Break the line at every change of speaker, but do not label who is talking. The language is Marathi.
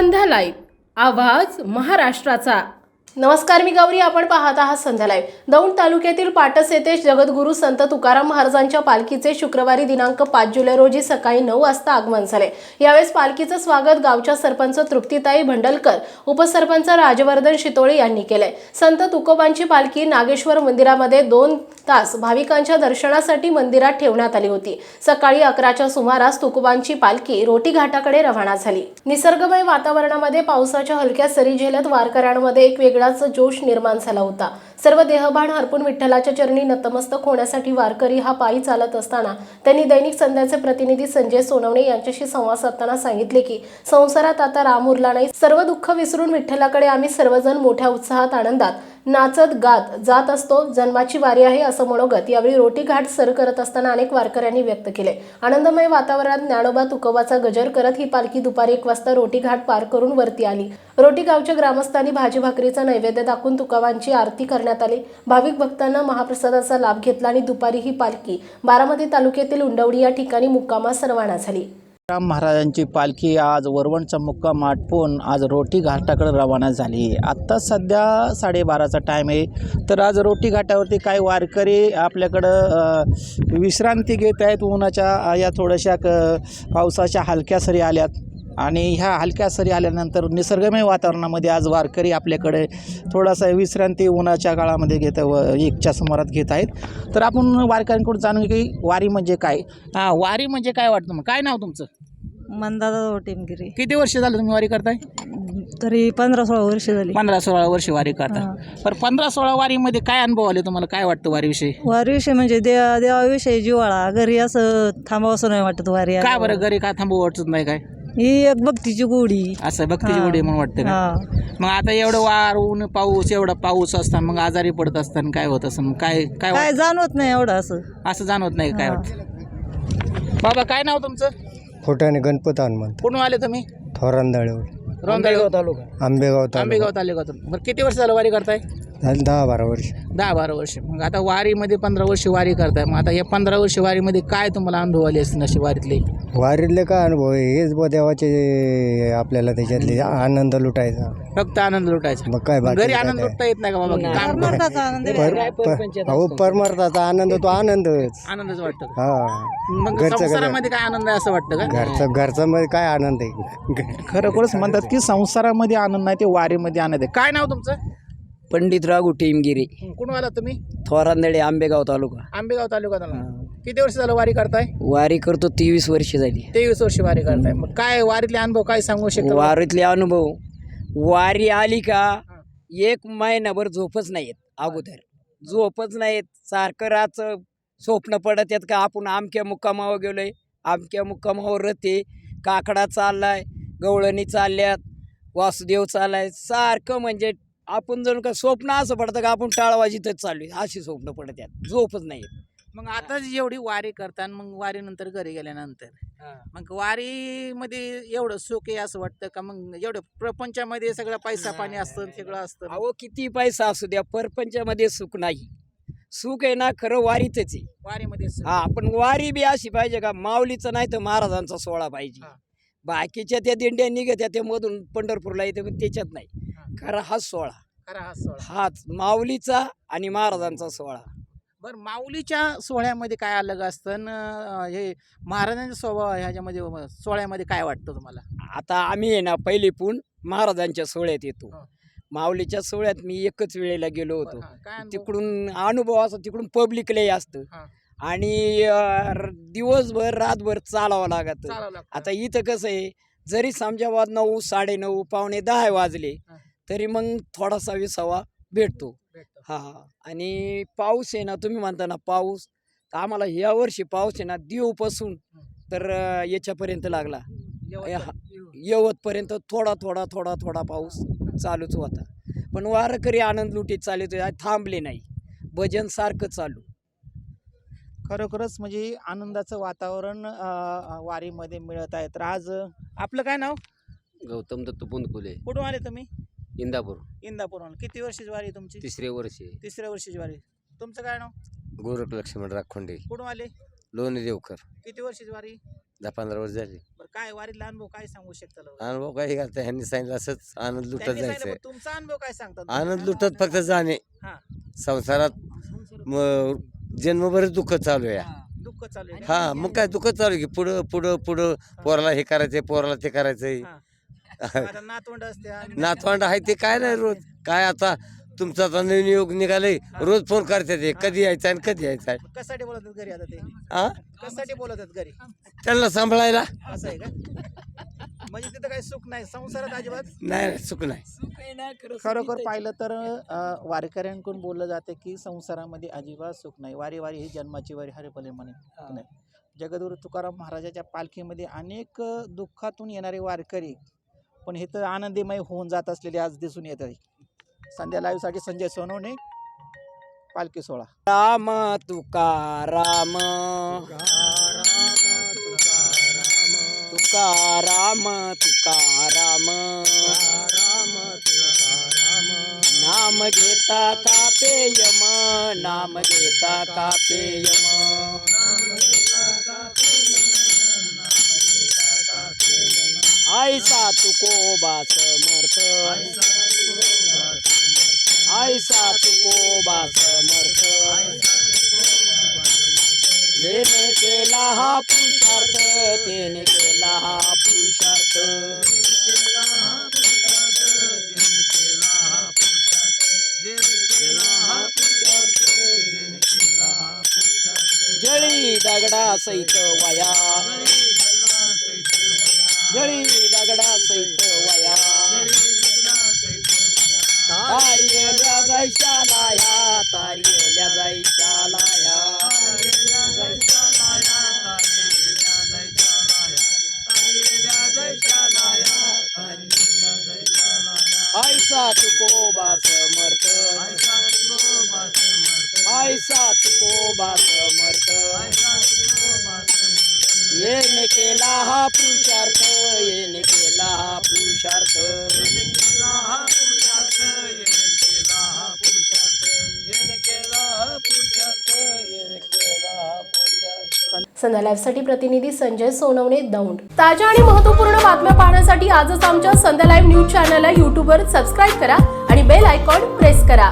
संध्या लाईव्ह. आवाज महाराष्ट्राचा. नमस्कार मी गौरी आपण पाहत आहात संध्या लाईव्ह. दौंड तालुक्यातील पाटस येथे जगद्गुरू संत तुकाराम महाराजांच्या पालखीचे शुक्रवारी दिनांक पाच जुलै रोजी सकाळी नऊ वाजता आगमन झाले. यावेळेस पालखीचं स्वागत गावच्या सरपंच तृप्तीताई भंडलकर उपसरपंच राजवर्धन शितोळे यांनी केले. संत तुकोबांची पालखी नागेश्वर मंदिरामध्ये दोन तास भाविकांच्या दर्शनासाठी मंदिरात ठेवण्यात आली होती. सकाळी अकराच्या सुमारास तुकोबांची पालखी रोटी घाटाकडे रवाना झाली. निसर्गमय वातावरणामध्ये पावसाच्या हलक्या सरी झेलत वारकऱ्यांमध्ये एक वेगळाच जोश निर्माण झाला होता. सर्व देहभान हरपून विठ्ठलाच्या चरणी नतमस्तक होण्यासाठी वारकरी हा पायी चालत असताना त्यांनी दैनिक संध्याचे प्रतिनिधी संजय सोनवणे यांच्याशी संवाद साधताना सांगितले की संसारात आता राम उरला नाही. सर्व दुःख विसरून विठ्ठलाकडे आम्ही सर्वजण मोठ्या उत्साहात आनंदात नाचत गात जात असतो जन्माची वारी आहे असं मनोगत यावेळी रोटी घाट सर करत असताना अनेक वारकऱ्यांनी व्यक्त केले. आनंदमय वातावरणात ज्ञानोबा तुकोबाचा गजर करत ही पालखी दुपारी एक वाजता रोटी घाट पार करून वरती आली. रोटी गावच्या ग्रामस्थांनी भाजी भाकरीचा नैवेद्य दाखवून तुकोबांची आरती करण्यात आली. भाविक भक्तांना महाप्रसादाचा लाभ घेतला आणि दुपारी ही पालखी बारामती तालुक्यातील उंडवडी या ठिकाणी मुक्कामास रवाना झाली.
राम महाराजांची पालखी आज वरवणचा मुक्काम आटपून आज रोटी घाटाकडे रवाना झाली. आत्ता सध्या साडेबाराचा टाईम आहे. तर आज रोटी घाटावरती काही वारकरी आपल्याकडं विश्रांती घेत आहेत. उन्हाच्या या थोड्याशा क पावसाच्या हलक्या सरी आल्यात. आणि ह्या हलक्या सरी आल्यानंतर निसर्गमय वातावरणामध्ये आज वारकरी आपल्याकडे थोडासा विश्रांती उन्हाच्या काळामध्ये घेत व एकच्या समोरात घेत आहेत. तर आपण वारकऱ्यांकडून जाणून की वारी म्हणजे काय? हां वारी म्हणजे काय वाटतं मग काय नाव तुमचं?
मंदादा टिमगिरी
किती वर्ष झालं तुम्ही वारी करताय?
तरी पंधरा सोळा वर्ष झाली.
पंधरा सोळा वर्ष वारी करता. पण पंधरा सोळा वारीमध्ये काय अनुभव आले तुम्हाला? काय वाटतं वारीविषयी?
वारीविषयी म्हणजे देवा देवाविषयी जिवाळा घरी असं थांबावंसं नाही वाटत वारी
काय
आल्यावर.
बरं घरी काय थांबू वाटत नाही काय?
ही एक भक्तीची गोडी.
असं भक्तीची
हा.
गोडी म्हणून वाटतं का?
हा.
मग आता एवढं वार ऊन पाऊस एवढा पाऊस असताना मग आजारी पडत असताना काय होत असं? काय काय
काय जाणवत नाही एवढं असं.
असं जाणवत नाही काय
हा.
वाटतं? बाबा काय नाव तुमचं?
खोटाने गणपत हनुमंत
कुठून आले तुम्ही?
थोरांदाळेवर.
रोंदाळगाव तालुका.
आंबेगाव तालुका.
आंबेगाव तालुक्यातून बरं किती वर्ष झालं वारी करताय?
झाली दहा बारा वर्ष.
दहा बारा वर्ष. मग आता वारीमध्ये पंधरा वर्ष वारी करताय. मग आता या पंधरा वर्ष वारीमध्ये काय तुम्हाला अनुभव आले असतील अशी वारीतले?
वारीतले काय अनुभव? आहे हेच बुवा देवाचे आपल्याला त्याच्यातले आनंद लुटायचा.
फक्त आनंद लुटायचा.
मग काय बाकी
घरी
काय
आनंद? लुटता येत नाही का बाबा? काम
पर-. पर- अहो परमार्थाचा आनंद तो आनंदच.
आनंदच वाटतं का?
हा.
मग
घरचं.
संसारामध्ये काय आनंद आहे असं वाटतं का?
घरचं घरचं मध्ये काय आनंद आहे?
खरोखरच म्हणतात की संसारामध्ये आनंद नाही ते वारीमध्ये आनंद आहे. काय नाव तुमचं?
पंडित राघू टिमगिरी.
कुठून आला तुम्ही?
थोरांदळे आंबेगाव तालुका.
आंबेगाव आला किती वर्ष झालं वारी करताय?
वारी करतो तेवीस वर्ष झाली.
तेवीस वर्ष वारी करताय. मग काय वारीतले अनुभव काय सांगू शकतो?
वारीतले अनुभव. वारी आली का एक महिनाभर झोपच नाही येत अगोदर. झोपच नाही येत सारखं राच स्वप्न पडत येत का आपण आमक्या मुक्कामावर गेलोय. आमक्या मुक्कामावर रथे काकडा चाललाय गवळणी चालल्यात वासुदेव चाललाय. सारखं म्हणजे आपण जणू का स्वप्न असं पडतं का आपण टाळवाजीतच चालू आहे. अशी स्वप्न पडत आहेत झोपच नाही
मग आता जेवढी वारी करतात मग वारीनंतर घरी गेल्यानंतर. मग वारीमध्ये एवढं सुख आहे असं वाटतं का मग एवढं प्रपंचामध्ये सगळं पैसा पाणी असतं सगळं असतं?
अहो किती पैसा असू द्या परपंचामध्ये सुख नाही. सुख आहे ना खरं वारीतच आहे.
वारीमध्ये.
हा पण वारी बी अशी पाहिजे का माऊलीचं नाही तर महाराजांचा सोहळा पाहिजे. बाकीच्या त्या दिंड्या निघत्या त्या मधून पंढरपूरला येते पण त्याच्यात नाही. खरा सोहळा.
हा सोहळा.
हाच माऊलीचा आणि महाराजांचा सोहळा.
बरं माऊलीच्या सोहळ्यामध्ये काय अलग असतं? अं, हे महाराजांच्या स्वभाव ह्याच्यामध्ये सोहळ्यामध्ये काय वाटतं तुम्हाला?
आता आम्ही आहे ना पहिले पण महाराजांच्या सोहळ्यात येतो.
हा.
माऊलीच्या सोहळ्यात मी एकच वेळेला गेलो होतो.
हा, काय अनुभव?
तिकडून अनुभव असं तिकडून पब्लिक लय असतं.
हा.
आणि अं, दिवसभर रातभर चालावं लागत
चालावं लागतं.
आता इथं कसं आहे जरी समजा बा नऊ साडेनऊ पावणे दहा वाजले
हा.
तरी मग थोडासा विसावा भेटतो
भेटतं.
हा हा आणि पाऊस आहे ना तुम्ही म्हणता ना पाऊस तर आम्हाला या वर्षी पाऊस आहे ना देवपासून तर अं, याच्यापर्यंत लागला
येवत-. येऊ.
यवतपर्यंत थोडा थोडा थोडा थोडा पाऊस चालूच होता पण वारकरी आनंद लुटीत चालत होते, थांबले नाही भजन सारखं चालू
खरोखरच म्हणजे आनंदाचं वातावरण अं, वारीमध्ये मिळत आहे. तर आज अं, आपलं काय नाव?
गौतम दत्त पुंदकुले.
कुठून आले तुम्ही?
इंदापूर.
इंदापूरहून. किती वर्षाची वारी आहे तुमची?
तिसरे वर्षे.
तिसऱ्या वर्षाची वारी. तुमचं काय नाव?
गोरख लक्ष्मण राखोंडे.
कुठून आले?
लोणी देवकर.
किती वर्षाची वारी?
दहा पंधरा वर्ष झाली.
बरं काय वारीतला अनुभव काय सांगू शकता लोक?
अनुभव काही घालता ह्यांनी सांगितलं असंच आनंद लुटत
त्यांनी सांगितलं,
जायचंय.
पण तुमचा अनुभव काय सांगता?
आनंद लुटत फक्त जाणे.
हा.
संसारात म- जन्मभरच दुःख चालू आहे.
दुःख चालू आहे
हा मग काय दुःख चालू आहे की पुढं पुढं पुढं पोराला हे करायचंय पोराला ते करायचंय.
हा. आता नातवंड असते आणि-
नातवंड आहे ते काय नाही रोज. काय आता तुमचा आता नवीन योग निघालंय. रोज फोन करतात ते कधी यायचं आणि कधी यायचं? आहे
कशासाठी बोलतात घरी आता ते?
हा
कशासाठी बोलतात घरी?
त्यांना सांभाळायला.
असं आहे का? म्हणजे तिथं काही सुख नाही संसारात अजिबात?
नाही नाही, चूक नाही.
खरोखर पाहिलं तर अ, वारकऱ्यांकडून बोललं जाते की संसारामध्ये अजिबात सुख नाही. वारी वारी ही जन्माची वारी हरिपले म्हणे. नाही. जगद्गुरु तुकाराम महाराजाच्या पालखीमध्ये अनेक अ, दुःखातून येणारे वारकरी पण हे तर आनंदीमय होऊन जात असलेले आज दिसून येत आहे. संध्या लाईव्हसाठी संजय सोनवणे पालखी सोहळा.
राम तुका राम तुकाराम तुकाराम राम. तुकाराम नाम घेता का पेयम? नाम घेता का पेयम? आयसा तुकोबा समर्थ आयसा तुकोबा समर्थ जेने केला हा पुरुषार्थ तेने केला केला हा पुरुषार्थ. जळी दगडा सहित वया. जळी दगडा सहित वया. तारियल्या जायशालाया तारियल्या केला हा पुरुषार्थ येने केला हा पुरुषार्थ.
संध्या लाईव्हसाठी प्रतिनिधी संजय सोनवणे दौंड. ताज्या आणि महत्त्वपूर्ण बातम्या पाहण्यासाठी आजच आमच्या संध्या लाईव्ह न्यूज चॅनलला यूट्यूबवर सबस्क्राईब करा आणि बेल आयकॉन प्रेस करा.